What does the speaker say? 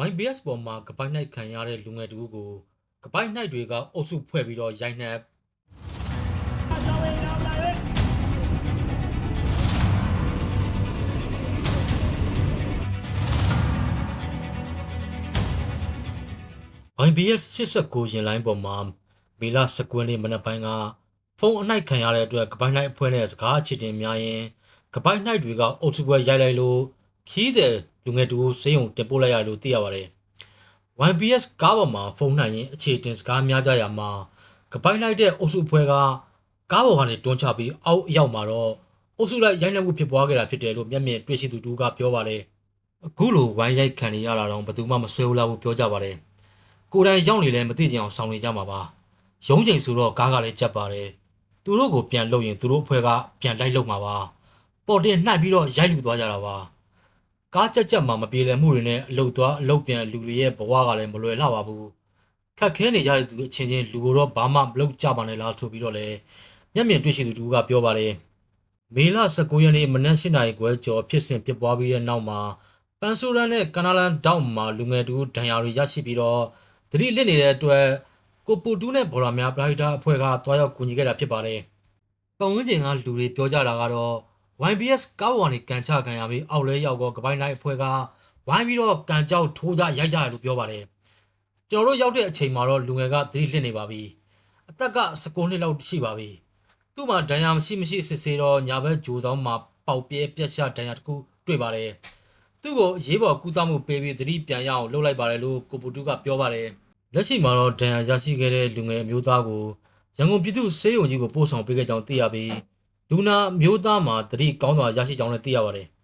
YBS ပေါ်မှာကပိုက်နှိုက်ခံရတဲ့လူငယ်တူကိုကပိုက်နှိုက်တွေကအုပ်စုဖွဲ့ပြီးတော့ရိုက်နှက် YBS 89ရင်လိုင်းပေါ်မှာမေလ19ရက်နေ့မနက်ပိုင်းကဖုန်းအနှိုက်ခံရတဲ့အတွက်ကပိုက်နှိုက်အဖွဲ့နဲ့စကားအခြေတင်များရင်ကပိုက်နှိုက်တွေကအုပ်စုပွဲရိုက်လိုက်လို့ခီးတဲ့ လူငယ်တူကိုစေယုံတင်ပို့လိုက်ရလို့သိရပါတယ်။ YBS ကားပေါ်မှာဖုန်းနိုင်ရင်အခြေတင်စကားများကြရမှာကပိုက်နှိုက်တဲ့အုပ်စုအဖွဲ့ကကားပေါ်ကနေတွန်းချပြီးအောက်အရောက်မှာတော့အုပ်စုလိုက်ရိုက်နှက်မှုဖြစ်ပွားခဲ့တာဖြစ်တယ်လို့မျက်မြင်တွေ့ရှိသူတူကပြောပါတယ်။အခုလိုဝိုင်းရိုက်ခံနေရတာတော့ဘယ်သူမှမဆွဲဘူးလားဘူးပြောကြပါတယ်။ကိုယ်တိုင်ရောက်နေလဲမသိကြအောင်ဆောင်နေကြမှာပါရုံးချိန်ဆိုတော့ကားကလည်းကြက်ပါတယ်သူတို့ကိုပြန်လှုပ်ရင်သူတို့အဖွဲ့ကပြန်လိုက်လှုပ်မှာပါပေါ်တင်နှိုက်ပြီးတော့ရိုက်လူသွားကြတာပါ ကားကြက်ကြက်မှမပြေလည်မှုတွေနဲ့အလုတ်သွားအလုတ်ပြန်လူတွေရဲ့ဘဝကလည်းမလွယ်လှပါဘူးခက်ခဲနေကြတဲ့သူအချင်းချင်းလူကိုတော့ဘာမှမလုပ်ကြပါနဲ့လားဆိုပြီးတော့လည်းမျက်မြင်တွေ့ရှိသူတူကပြောပါတယ်မေလ19ရက်နေ့မနက်၈နာရီခွဲကျော်ဖြစ်စဉ်ဖြစ်ပွားပြီးတဲ့နောက်မှာပန်ဆိုရန်နဲ့ကနာလန်တောက်မှာလူငယ်တူဒဏ်ရာတွေရရှိပြီးတော့သတိလစ်နေတဲ့အတွက်ကိုပူတူးနဲ့ဘော်ရာများပရိုက်တာအဖွဲ့ကတွားရောက်ကူညီခဲ့တာဖြစ်ပါတယ်။ပတ်ဝန်းကျင်ကလူတွေပြောကြတာကတော့ YBS ကားပေါ်ကနေကန်ချခံရပြီးအောက်လဲရောက်တော့ကပိုင်းတိုင်းအဖွဲ့ကဝိုင်းပြီးတော့ကန်ကြောက်ထိုးကြရိုက်ကြရလို့ပြောပါတယ်။ကျွန်တော်တို့ရောက်တဲ့အချိန်မှာတော့လူငယ်ကသတိလစ်နေပါပြီ။အသက်က19နှစ်လောက်ရှိပါပြီ။သူ့မှာဒဏ်ရာမရှိမရှိစစ်ဆေးတော့ညာဘက်ဂျိုးဆောင်မှာပေါက်ပြဲပြက်ရှဒဏ်ရာတစ်ခုတွေ့ပါတယ်။သူ့ကိုအရေးပေါ်ကူးသမှုပေးပြီးသတိပြန်ရအောင်လုပ်လိုက်ပါတယ်လို့ကိုပူတူးကပြောပါတယ်။လက်ရှိမှာတော့ဒဏ်ရာရရှိခဲ့တဲ့လူငယ်အမျိုးသားကိုရန်ကုန်ပြည်သူ့ဆေးရုံကြီးကိုပို့ဆောင်ပေးခဲ့ကြောင်းသိရပြီး လူနာအမျိုးသားမှာတတိကောင်းစွာရရှိကြောင်းလည်းသိရပါတယ်။